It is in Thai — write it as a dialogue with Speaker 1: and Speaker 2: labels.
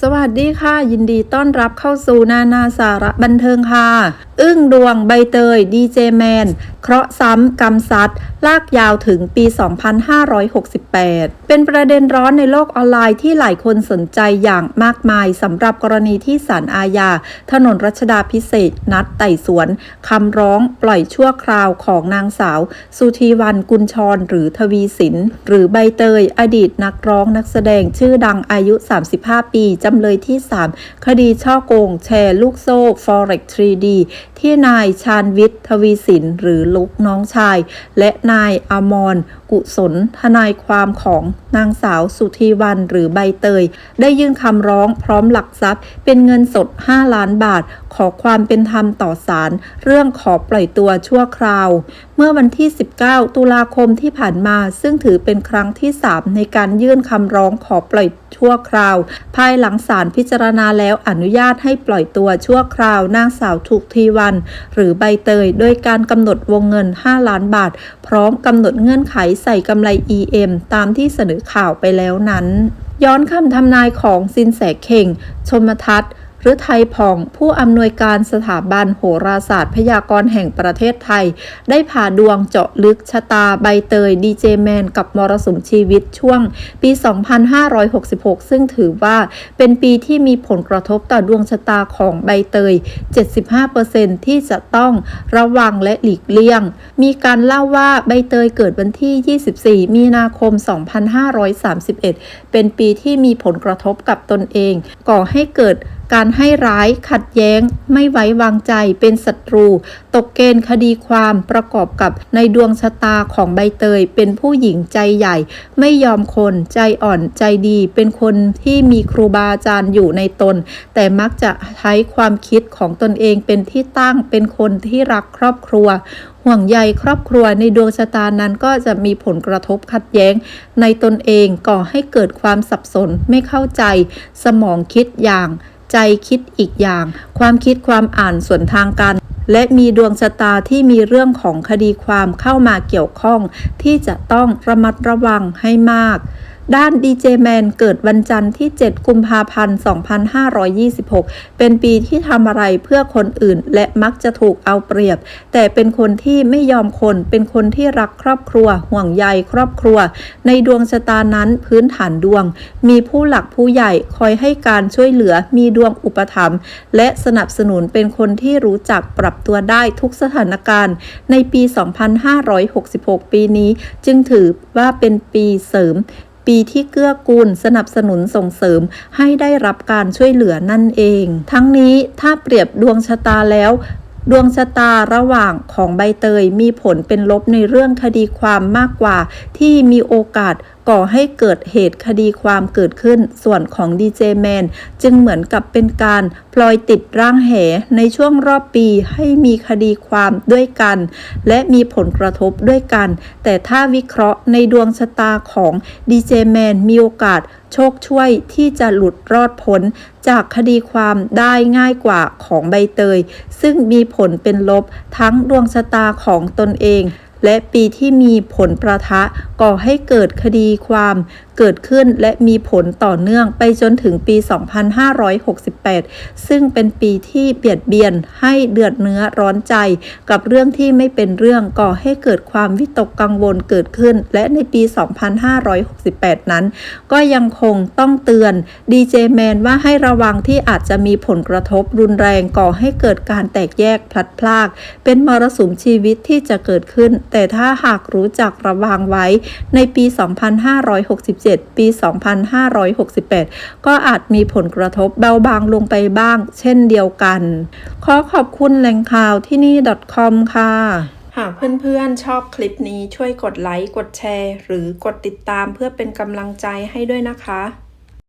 Speaker 1: สวัสดีค่ะ ยินดีต้อนรับเข้าสู่นานาสาระบันเทิงค่ะอึ้งดวงใบเตย ดีเจแมน เคราะห์ซ้ำกรรมซัดลากยาวถึงปี 2568 เป็นประเด็นร้อนในโลกออนไลน์ที่หลายคนสนใจอย่างมากมายสำหรับกรณีที่ศาลอาญา ถนนรัชดาพิเศษ นัดไต่สวนคำร้องปล่อยชั่วคราวของนางสาว สุธีวันกุลชร หรือทวีสิน หรือใบเตย อดีตนักร้องนักแสดงชื่อดังอายุ 35 ปี จำเลยที่ 3 คดีช่อโกง แชร์ลูกโซ่ Forex 3D ที่นายชาญวิทย์ทวีสินหรือลุกน้องชาย และนายอมรกุศล ทนายความของนางสาวสุธีวันหรือใบเตย ได้ยื่นคำร้องพร้อมหลักทรัพย์ เป็นเงินสด 5 ล้านบาท ขอความเป็นธรรมต่อศาลเรื่องขอปล่อยตัวชั่วคราว เมื่อวันที่ 19 ตุลาคมที่ผ่านมา ซึ่งถือเป็นครั้งที่ 3 ในการยื่นคำร้องขอปล่อยชั่วคราว ภายหลังศาลพิจารณาแล้วอนุญาตให้ปล่อยตัวชั่วคราวนางสาวทุกทีวัน หรือใบเตย โดยการกำหนดวงเงิน 5 ล้านบาท พร้อมกำหนดเงื่อนไขใส่กำไร EM ตามที่เสนอข่าวไปแล้วนั้น ย้อนคำทำนายของสินแสเข่ง ชมทัศน์ หรือไทยผ่อง ผู้อำนวยการสถาบันโหราศาสตร์พยากรณ์แห่งประเทศไทย ได้ผ่าดวงเจาะลึกชะตาใบเตยดีเจแมนกับมรสุมชีวิตช่วงปี 2566 ซึ่งถือว่าเป็นปีที่มีผลกระทบต่อดวงชะตาของใบเตย 75%ที่จะต้องระวังและหลีกเลี่ยง มีการเล่าว่าใบเตยเกิดวันที่ 24 มีนาคม 2531 เป็นปีที่มีผลกระทบกับตนเอง ก่อให้เกิด การให้ร้ายขัดแย้ง ไม่ไว้วางใจเป็นศัตรู ตกเกณฑ์คดีความประกอบกับในดวงชะตาของใบเตย เป็นผู้หญิงใจใหญ่ ไม่ยอมคนใจอ่อนใจดี เป็นคนที่มีครูบาอาจารย์อยู่ในตน แต่มักจะใช้ความคิดของตนเองเป็นที่ตั้งเป็นคนที่รักครอบครัวห่วงใยครอบครัวในดวงชะตานั้นก็จะมีผลกระทบขัดแย้ง ในตนเองก่อให้เกิดความสับสนไม่เข้าใจ สมองคิดอย่าง ใจคิดอีกอย่าง ความคิดความอ่านส่วนทางกัน และมีดวงชะตาที่มีเรื่องของคดีความเข้ามาเกี่ยวข้อง ที่จะต้องระมัดระวังให้มาก ด้านดีเจแมนเกิดวันจันทร์ที่ 7 กุมภาพันธ์ 2526 เป็นปีที่ทำอะไรเพื่อคนอื่น และมักจะถูกเอาเปรียบ แต่เป็นคนที่ไม่ยอมคน เป็นคนที่รักครอบครัว ห่วงใยครอบครัว ในดวงชะตานั้นพื้นฐานดวง มีผู้หลักผู้ใหญ่คอยให้การช่วยเหลือ มีดวงอุปถัมภ์และสนับสนุนเป็นคนที่รู้จักปรับตัวได้ทุกสถานการณ์ ในปี 2566 ปีนี้ จึงถือว่าเป็นปีเสริม ปีที่เกื้อกูลสนับสนุนส่งเสริมให้ได้รับการช่วยเหลือนั่นเอง ทั้งนี้ถ้าเปรียบดวงชะตาแล้วดวงชะตาระหว่างของใบเตยมีผลเป็นลบในเรื่องคดีความมากกว่าที่มีโอกาส ก่อให้เกิดเหตุคดีความเกิดขึ้น ส่วนของดีเจแมนจึงเหมือนกับเป็นการพลอยติดร่างแหในช่วงรอบปีให้มีคดีความด้วยกัน และมีผลกระทบด้วยกัน แต่ถ้าวิเคราะห์ในดวงชะตาของดีเจแมนมีโอกาสโชคช่วยที่จะหลุดรอดพ้นจากคดีความได้ง่ายกว่าของใบเตย ซึ่งมีผลเป็นลบทั้งดวงชะตาของตนเอง และปีที่มีผลประทะก่อให้เกิดคดีความเกิดขึ้นและมีผลต่อเนื่องไปจนถึงปี 2568 ซึ่งเป็นปีที่เบียดเบียนให้เดือดเนื้อร้อนใจ กับเรื่องที่ไม่เป็นเรื่องก่อให้เกิดความวิตกกังวลเกิดขึ้น และในปี 2568 นั้น ก็ยังคงต้องเตือนดีเจแมนว่าให้ระวังที่อาจจะมีผลกระทบรุนแรงก่อให้เกิดการแตกแยกพลัดพราก เป็นมรสุมชีวิตที่จะเกิดขึ้น แต่ถ้าหากรู้จักระวังไว้ในปี 2,56 7 ปี 2568 ก็อาจมีผลกระทบเบาบางลงไปบ้าง เช่นเดียวกัน ขอขอบคุณแหล่งข่าวที่นี่ .com ค่ะหากเพื่อนๆ ชอบคลิปนี้ช่วยกดไลค์ กดแชร์ หรือกดติดตามเพื่อเป็นกำลังใจให้ด้วยนะคะ